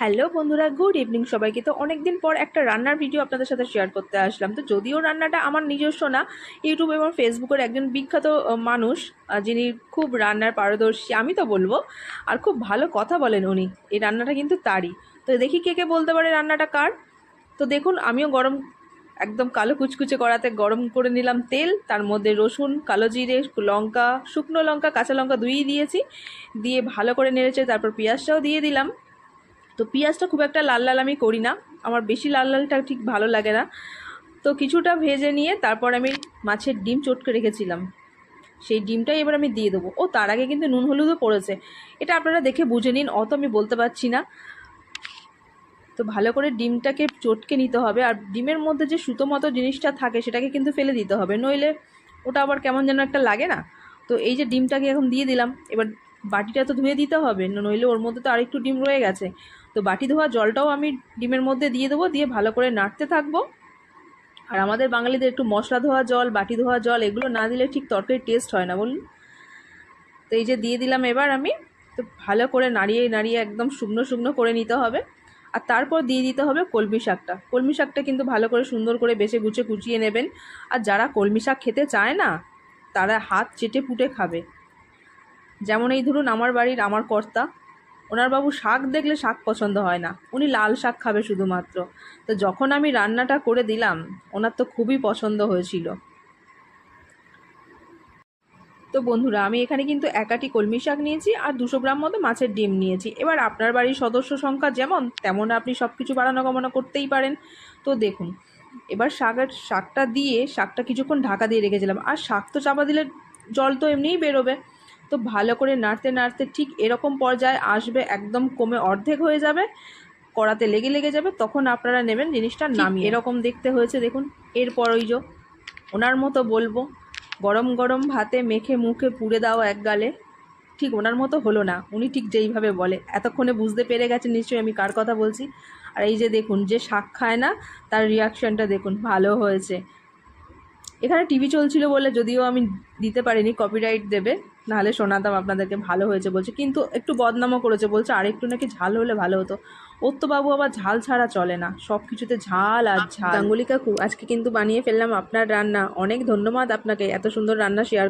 Hello বন্ধুরা, good evening সবাইকে। তো অনেকদিন পর একটা রান্নার ভিডিও আপনাদের সাথে শেয়ার করতে আসলাম। তো যদিও রান্নাটা আমার নিজস্ব না ইউটিউব এবং ফেসবুকের একজন বিখ্যাত মানুষ যিনি খুব রান্নার পারদর্শী, আমি তো বলব, আর খুব ভালো কথা বলেন উনি, এই রান্নাটা কিন্তু তারই। তো দেখি কে কে বলতে পারে রান্নাটা কার। তো দেখুন, আমিও গরম, একদম কালো কুচকুচে করাতে গরম করে নিলাম তেল, তার মধ্যে রসুন, কালো জিরে, লঙ্কা, শুকনো লঙ্কা, কাঁচা লঙ্কা দুইই দিয়েছি, দিয়ে ভালো করে নেড়েছে তারপর পেঁয়াজটাও দিয়ে দিলাম। তো পেঁয়াজটা খুব একটা লাল লাল আমি করি না। আমার বেশি লাল লালটা ঠিক ভালো লাগে না। তো কিছুটা ভেজে নিয়ে তারপর আমি মাছের ডিম চটকে রেখেছিলাম। সেই ডিমটাই এবার আমি দিয়ে দেবো। ও, তার আগে কিন্তু নুন হলুদও পড়েছে। এটা আপনারা দেখে বুঝে নিন, অত আমি বলতে পারছি না। তো ভালো করে ডিমটাকে চটকে নিতে হবে। আর ডিমের মধ্যে যে সুতো মতো জিনিসটা থাকে, সেটাকে কিন্তু ফেলে দিতে হবে। নইলে ওটা আবার কেমন যেন একটা লাগে না। তো এই যে ডিমটাকে এখন দিয়ে দিলাম। এবার বাটিটা তো ধুয়ে দিতে হবে, নইলে ওর মধ্যে তো আরেকটু ডিম রয়ে গেছে। তো বাটি ধোয়া জলটাও আমি ডিমের মধ্যে দিয়ে দেবো, দিয়ে ভালো করে নাড়তে থাকব। আর আমাদের বাঙালিদের একটু মশলা ধোয়া জল, বাটি ধোয়া জল, এগুলো না দিলে ঠিক তরকারির টেস্ট হয় না বলুন। তো এই যে দিয়ে দিলাম এবার আমি, তো ভালো করে নাড়িয়ে নাড়িয়ে একদম শুকনো শুকনো করে নিতে হবে। আর তারপর দিয়ে দিতে হবে কলমি শাকটা। কলমি শাকটা কিন্তু ভালো করে সুন্দর করে বেছে গুছে কুচিয়ে নেবেন। আর যারা কলমি শাক খেতে চায় না, তারা হাত চেটে পুটে খাবে। যেমন এই ধরুন আমার বাড়ির আমার কর্তা ওনার বাবু শাক দেখলে শাক পছন্দ হয় না। উনি লাল শাক খাবে শুধুমাত্র। তো যখন আমি রান্নাটা করে দিলাম, ওনার তো খুবই পছন্দ হয়েছিল। তো বন্ধুরা, আমি এখানে কিন্তু একাটি কলমি শাক নিয়েছি আর দুশো গ্রাম মতো মাছের ডিম নিয়েছি। এবার আপনার বাড়ির সদস্য সংখ্যা যেমন, তেমন আপনি সব কিছু বাড়ানো কমানো করতেই পারেন। তো দেখুন, এবার শাকের শাকটা দিয়ে শাকটা কিছুক্ষণ ঢাকা দিয়ে রেখেছিলাম। আর শাক তো চাপা দিলে জল তো এমনিই বেরোবে। তো ভালো করে নাড়তে নাড়তে ঠিক এরকম পর্যায়ে আসবে একদম কমে অর্ধেক হয়ে যাবে কড়াতে লেগে লেগে যাবে তখন আপনারা নেবেন জিনিসটা নামিয়ে। এরকম দেখতে হয়েছে দেখুন। এরপর ওই যে ওনার মতো বলব গরম গরম ভাতে মেখে মুখে পুড়ে দাও এক গালে ঠিক ওনার মতো হলো না উনি ঠিক যেইভাবে বলে। এতক্ষণে বুঝতে পেরে গেছে নিশ্চয়ই আমি কার কথা বলছি। আর এই যে দেখুন যে শাক খায় না তার রিয়াকশনটা দেখুন ভালো হয়েছে। এখানে টিভি চলছিল বলে যদিও আমি দিতে পারিনি কপিরাইট দেবে, নাহলে শোনাতাম আপনাদেরকে ভালো হয়েছে বলছে, কিন্তু একটু বদনামও করেছে, বলছে আরেকটু নাকি ঝাল হলে ভালো হতো। ওর তো বাবু আবার ঝাল ছাড়া চলে না সব কিছুতে ঝাল আর ঝাল। গাঙ্গুলি কাকু আজকে কিন্তু বানিয়ে ফেললাম আপনার রান্না। অনেক ধন্যবাদ আপনাকে, এত সুন্দর রান্না শেয়ার